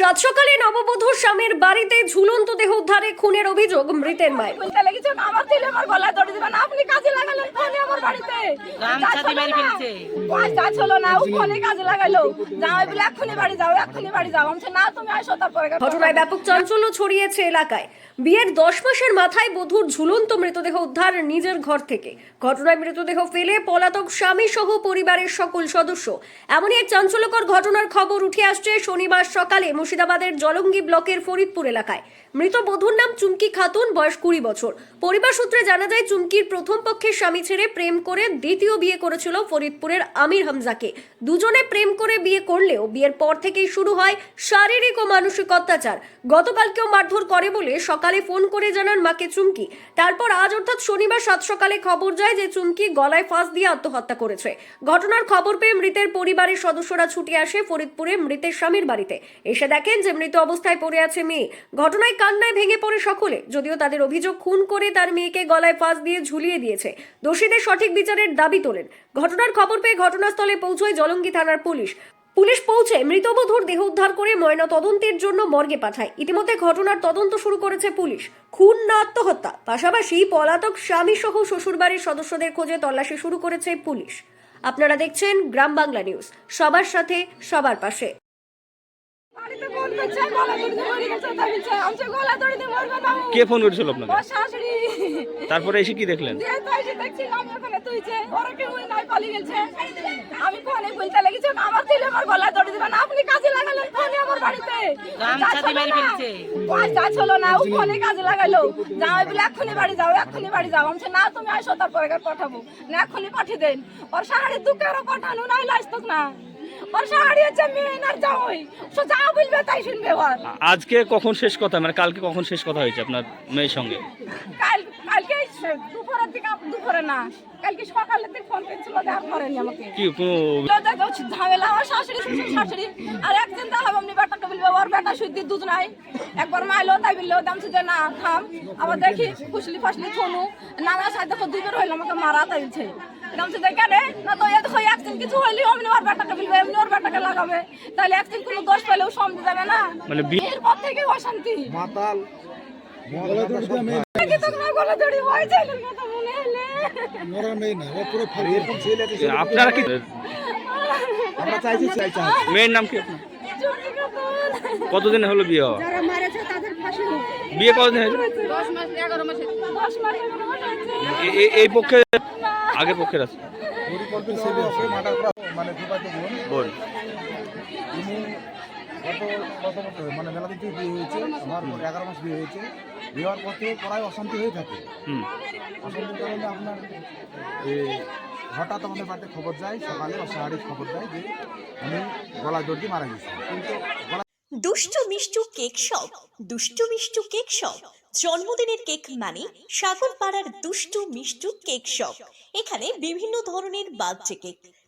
সাত সকালে নববধূর স্বামীর বাড়িতে ঝুলন্ত দেহ উদ্ধারে খুনের অভিযোগ মৃতের মায়ের। আমার দড়ি দিবেন আপনি কাজে বাড়িতে। গামছা দিয়ে মেরে ফেলছে। পয়সা ছিল না। ও ফোনে কাজে লাগাইলো। জামাই বলে এক্ষুনি বাড়ি যাও এক্ষুনি বাড়ি যাও। আমি না তুমি আসো তারপরে। ঘটনায় ব্যাপক চাঞ্চল্য ছড়িয়েছে এলাকায়। বিয়ের দশ মাসের মাথায় বধূর ঝুলন্ত মৃতদেহ উদ্ধার নিজের ঘর থেকে। ঘটনায় মৃতদেহ ফেলে পলাতক স্বামী সহ পরিবারের সকল সদস্য। এমনই এক চাঞ্চল্যকর ঘটনার খবর উঠে আসছে শনিবার সকালে মুর্শিদাবাদের জলঙ্গি ব্লকের ফরিদপুর এলাকায়। মৃত বধূর নাম চুমকি খাতুন বয়স কুড়ি বছর। পরিবার সূত্রে জানা যায় চুমকির প্রথম পক্ষের স্বামী ছেড়ে প্রেম করে দ্বিতীয় বিয়ে করেছিল ফরিদপুরের আমির হামজাকে। দুজনে প্রেম করে বিয়ে করলেও বিয়ের পর থেকেই শুরু হয় শারীরিক ও মানসিক অত্যাচার। গতকালকেও মারধর করে বলে সকালে ফোন করে জানান মাকে চুমকি। তারপর আজ অর্থাৎ শনিবার সাত সকালে খবর যায় যে চুমকি গলায় ফাঁস দিয়ে আত্মহত্যা করেছে। ঘটনার খবর পেয়ে মৃতের পরিবারের সদস্যরা ছুটে আসে ফরিদপুরে মৃতের স্বামীর বাড়িতে। এসে দেখেন যে মৃত অবস্থায় পড়ে আছে মেয়ে। ঘটনায় কান্নায় ভেঙে পড়ে সকলে, যদিও তাদের অভিযোগ খুন করে তার মেয়েকে গলায় ফাঁস দিয়ে ঝুলিয়ে দিয়েছে। দোষীদের সঠিক বিচারের দাবি তোলেন। ঘটনার খবর পেয়ে ঘটনাস্থলে পৌঁছয় জলঙ্গি থানার পুলিশ। পুলিশ পৌঁছে মৃতবধূর দেহ উদ্ধার করে ময়না তদন্তের জন্য মর্গে পাঠায়। ইতিমধ্যে ঘটনার তদন্ত শুরু করেছে পুলিশ। খুন না আত্মহত্যা, পাশাপাশি পলাতক স্বামী সহ শ্বশুরবাড়ির সদস্যদের খোঁজে তল্লাশি শুরু করেছে পুলিশ। আপনারা দেখছেন গ্রাম বাংলা নিউজ। সবার সাথে, সবার পাশে। কে ফোন করেছিল আপনাকে? তারপরে এসে কি দেখলেন? আমি ফোনে বলতে লেগেছে আমার দিবেন আপনি কাজে লাগালেন ফোনে আমার বাড়িতে। না ও ফোনে কাজে লাগাইলো জামাই বলে এক্ষুনি বাড়ি যাও এক্ষুনি বাড়ি যাও। আমি না তুমি আসো তারপরে পাঠাবো। না এক্ষুনি পাঠিয়ে দেন। ওর শাড়ি দুঃখেরও পাঠানো নাই লাইস্তক না। আজকে কখন শেষ কথা? মানে কালকে কখন শেষ কথা হয়েছে আপনার মেয়ের সঙ্গে? কাল কালকে দুপুরের দিকে দুপুরে না। কালকে সকালের দিকে ফোন করেছিল করেনি আমাকে। কি ঝামেলা আমার শাশুড়ি শ্বশুর শাশুড়ি। আর একদিন তো হবে বেটাকে বলবে ওর বেটা দুধ নাই। একবার মাইলো তাই বলল দামছি যে না থাম আবার দেখি ফুসলি ফাসলি থনু নানা সাথে দেখো দুইবার হইল আমাকে মারা তাই যে কেন না। তো এ দেখো একদিন কিছু হইলি অমনি ওর বেটাকে বলবে এমনি ওর বেটাকে লাগাবে। তাহলে একদিন কোনো দোষ পেলেও সমঝে যাবে না। মানে বিয়ে- এরপর থেকে অশান্তি। মাতাল। মনে পুরো আপনারা কি মেয়ের নাম কি কতদিন হলো বিয়ে হওয়া? বিয়ে কতদিন হয়েছে? এই পক্ষে আগে পক্ষের আছে। মানে বল। ইনি গত কত বছর মানে মেলা থেকে বিয়ে হয়েছে আমার এগারো মাস বিয়ে হয়েছে। বিয়ে হওয়ার পর থেকে প্রায় অশান্তি হয়ে থাকে। অশান্তির কারণে আপনার হঠাৎ আমাদের বাড়িতে খবর যায় সকালে বা খবর দেয় যে উনি গলা দর্জি মারা গেছে। কিন্তু গলা দুষ্টু Mishtu cake shop Dushtu Mishtu cake shop. জন্মদিনের কেক মানে সাগর পাড়ার দুষ্টু মিষ্টু কেক শপ। এখানে বিভিন্ন ধরনের বার্থডে কেক।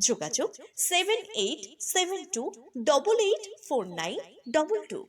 যোগাযোগ seven eight seven two double eight four nine double two